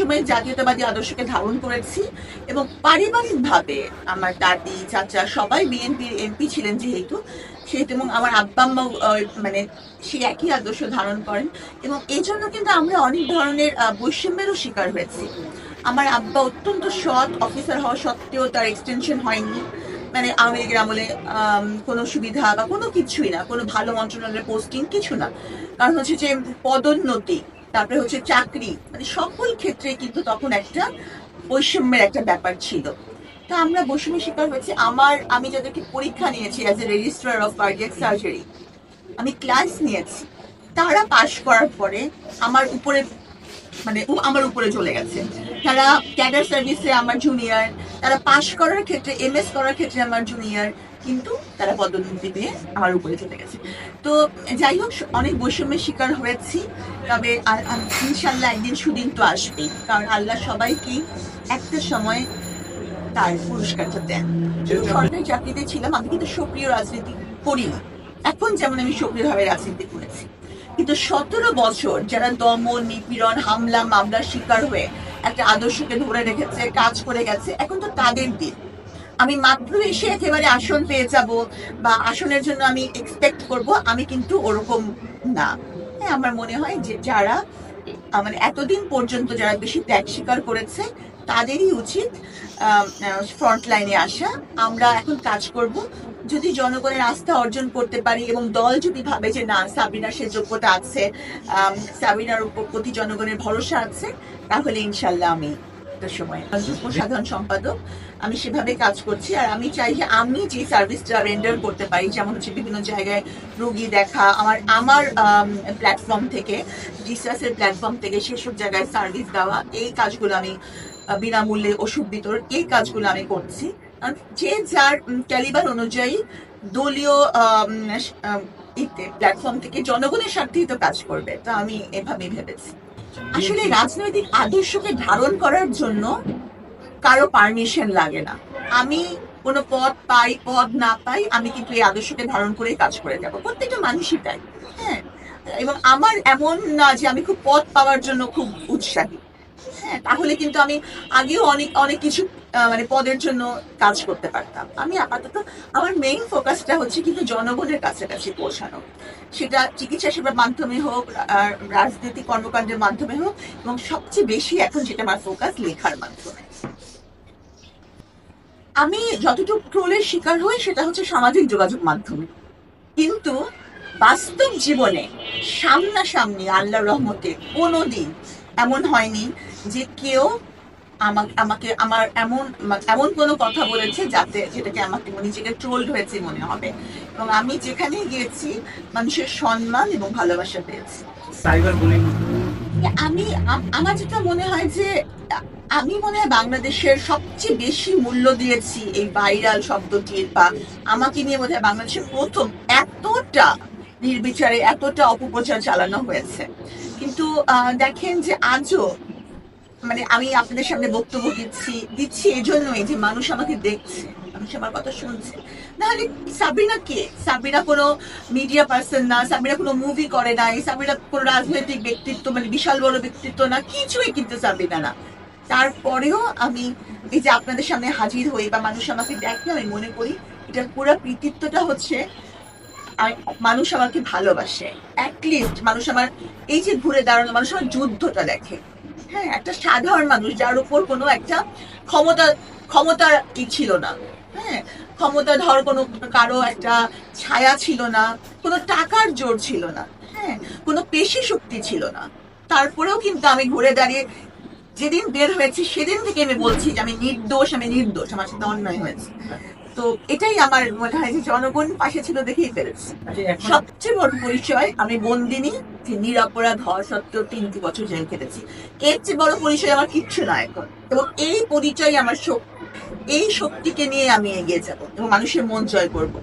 সবসময় জাতীয়তাবাদী আদর্শকে ধারণ করেছি এবং পারিবারিকভাবে আমার দাদি চাচা সবাই বিএনপির এমপি ছিলেন যেহেতু সেহেতু এবং আমার আব্বা আম্মা মানে সেই একই আদর্শ ধারণ করেন এবং এই জন্য কিন্তু আমরা অনেক ধরনের বৈষম্যেরও শিকার হয়েছি। আমার আব্বা অত্যন্ত সৎ অফিসার হওয়া সত্ত্বেও তার এক্সটেনশন হয়নি। মানে আওয়ামী লীগের আমলে আম, কোনো সুবিধা বা কোনো কিছুই না কোনো ভালো মন্ত্রণালয়ের পোস্টিং কিছু না। কারণ হচ্ছে যে পদোন্নতি তারপরে হচ্ছে চাকরি। মানে সকল ক্ষেত্রে কিন্তু তখন একটা বৈষম্যের একটা ব্যাপার ছিল। তা আমরা বৈষম্যের শিকার হয়েছি। আমার, আমি যাদেরকে পরীক্ষা নিয়েছি as a registrar of cardiac surgery আমি ক্লাস নিয়েছি। তারা পাশ করার পরে আমার উপরে মানে আমার উপরে চলে গেছে। তারা ক্যাডার সার্ভিসে আমার জুনিয়র তারা পাশ করার ক্ষেত্রে এম করার ক্ষেত্রে আমার জুনিয়র কিন্তু তারা পদোন্নতি পেয়ে আমার উপরে চলে গেছে। তো যাই হোক অনেক বৈষম্যের শিকার হয়েছি তবে আর- ইনশাল্লাহ একদিন সুদিন তো আসবেই কারণ আল্লাহ সবাইকে একটা সময় তার পুরস্কারটা দেন। সরকারি চাকরিতে ছিলাম আমি কিন্তু সক্রিয় রাজনীতি করি না। এখন যেমন আমি সক্রিয়ভাবে রাজনীতি করেছি। কিন্তু সতেরো বছর যারা দমন নিপীড়ন হামলা মামলার শিকার হয়ে একটা আদর্শকে ধরে রেখেছে কাজ করে গেছে এখন তো তাদের দিন। আমি মাত্র এসে একেবারে আসন পেয়ে যাব বা আসনের জন্য আমি এক্সপেক্ট করব, আমি কিন্তু ওরকম না। হ্যাঁ আমার মনে হয় যে যারা মানে এতদিন পর্যন্ত যারা বেশি ত্যাগ স্বীকার করেছে, তাদেরই উচিত ফ্রন্ট লাইনে আসা। আমরা এখন কাজ করব, যদি জনগণের আস্থা অর্জন করতে পারি এবং দল যদি ভাবে যে না, সাবিনার সে যোগ্যতা আছে সাবিনার উপর প্রতি জনগণের ভরসা আছে, তাহলে ইনশাল্লাহ আমি একটা সময়। সাধারণ সম্পাদক, আমি সেভাবে কাজ করছি, আর আমি চাই যে আমি যে সার্ভিসটা রেন্ডার করতে পারি, যেমন হচ্ছে বিভিন্ন জায়গায় রুগী দেখা, আমার আমার প্ল্যাটফর্ম থেকে জিসাসের প্ল্যাটফর্ম থেকে সেসব জায়গায় সার্ভিস দেওয়া, এই কাজগুলো আমি বিনামূল্যে ওষুধ বিতরণ, এই কাজগুলো আমি করছি। যে যার ক্যালিবার অনুযায়ী দলীয় ইতে প্ল্যাটফর্ম থেকে জনগণের স্বার্থেই তো কাজ করবে, তো আমি এভাবেই ভেবেছি। আসলে রাজনৈতিক আদর্শকে ধারণ করার জন্য কারও পারমিশন লাগে না। আমি কোনো পদ পাই, পদ না পাই, আমি কিন্তু এই আদর্শকে ধারণ করেই কাজ করে যাব। প্রত্যেকটা মানুষই তাই হ্যাঁ? এবং আমার এমন না যে আমি খুব পদ পাওয়ার জন্য খুব উৎসাহী। হ্যাঁ তাহলে কিন্তু আমি আগেও অনেক অনেক কিছু মানে পদের জন্য কাজ করতে পারতাম। আমি আপাতত, আমার মেইন ফোকাসটা হচ্ছে কিন্তু জনগণের কাছাকাছি পৌঁছানো। সেটা চিকিৎসা সেবার মাধ্যমে হোক রাজনৈতিক কর্মকাণ্ডের মাধ্যমে হোক, এবং সবচেয়ে বেশি এখন যেটা আমার ফোকাস লেখার মাধ্যমে। আমি যতটুকু ট্রোলের শিকার হই, সেটা হচ্ছে সামাজিক যোগাযোগ মাধ্যমে। কিন্তু বাস্তব জীবনে সামনাসামনি আল্লাহর রহমতে কোনোদিন এমন হয়নি যে কেউ আমাকে আমার এমন এমন কোনো কথা বলেছে যাতে যেটাকে আমাকে নিজেকে ট্রোল্ড হয়েছে মনে হবে। এবং আমি যেখানে গিয়েছি মানুষের সম্মান এবং ভালোবাসা পেয়েছি। সাইবার বুলিং আমি আমার যেটা মনে হয় যে আমি মনে হয় বাংলাদেশের সবচেয়ে বেশি মূল্য দিয়েছি এই ভাইরাল শব্দটির বা আমাকে নিয়ে বোধ হয় বাংলাদেশের প্রথম এতটা নির্বিচারে এতটা অপপ্রচার চালানো হয়েছে। কিন্তু আহ, দেখেন যে আজও মানে আমি আপনাদের সামনে বক্তব্য দিচ্ছি দিচ্ছি এই জন্যই যে মানুষ আমাকে দেখছে, মানুষ আমার কথা শুনছে। নাহলে সাবিনা কে? সাবিনা কোনো মিডিয়া পার্সন না সাবিনা কোনো মুভি করে নাই সাবিনা কোনো রাজনৈতিক ব্যক্তিত্ব মানে বিশাল বড় ব্যক্তিত্ব না, কিছুই কিন্তু সাবিনা না। তারপরেও আমি এই যে আপনাদের সামনে হাজির হই বা মানুষ আমাকে দেখে, আমি মনে করি এটার পুরো কৃতিত্বটা হচ্ছে মানুষ আমাকে ভালোবাসে। অ্যাটলিস্ট মানুষ আমার, এই যে ঘুরে দাঁড়ানো, মানুষ আমার যুদ্ধটা দেখে। হ্যাঁ একটা সাধারণ মানুষ যার উপর কোনো একটা ক্ষমতা ক্ষমতার ই ছিল না। হ্যাঁ ক্ষমতা ধর কোনো কারও একটা ছায়া ছিল না, কোনো টাকার জোর ছিল না হ্যাঁ কোনো পেশি শক্তি ছিল না। তারপরেও কিন্তু আমি ঘুরে দাঁড়িয়ে যেদিন বের হয়েছি, সেদিন থেকে আমি বলছি যে আমি নির্দোষ আমি নির্দোষ, আমার সাথে অন্যায় হয়েছে। তো এটাই আমার মনে হয় যে জনগণ পাশে ছিল দেখেই পেরেছি আচ্ছা সবচেয়ে বড় পরিচয় আমি বন্দিনী যে নিরাপরাধ হওয়া সত্ত্বেও তিনটি বছর জেল খেটেছি। এর চেয়ে বড় পরিচয় আমার কিচ্ছু না এখন। এবং এই পরিচয় আমার শক্তি। এই শক্তিকে নিয়ে আমি এগিয়ে যাব এবং মানুষের মন জয় করব।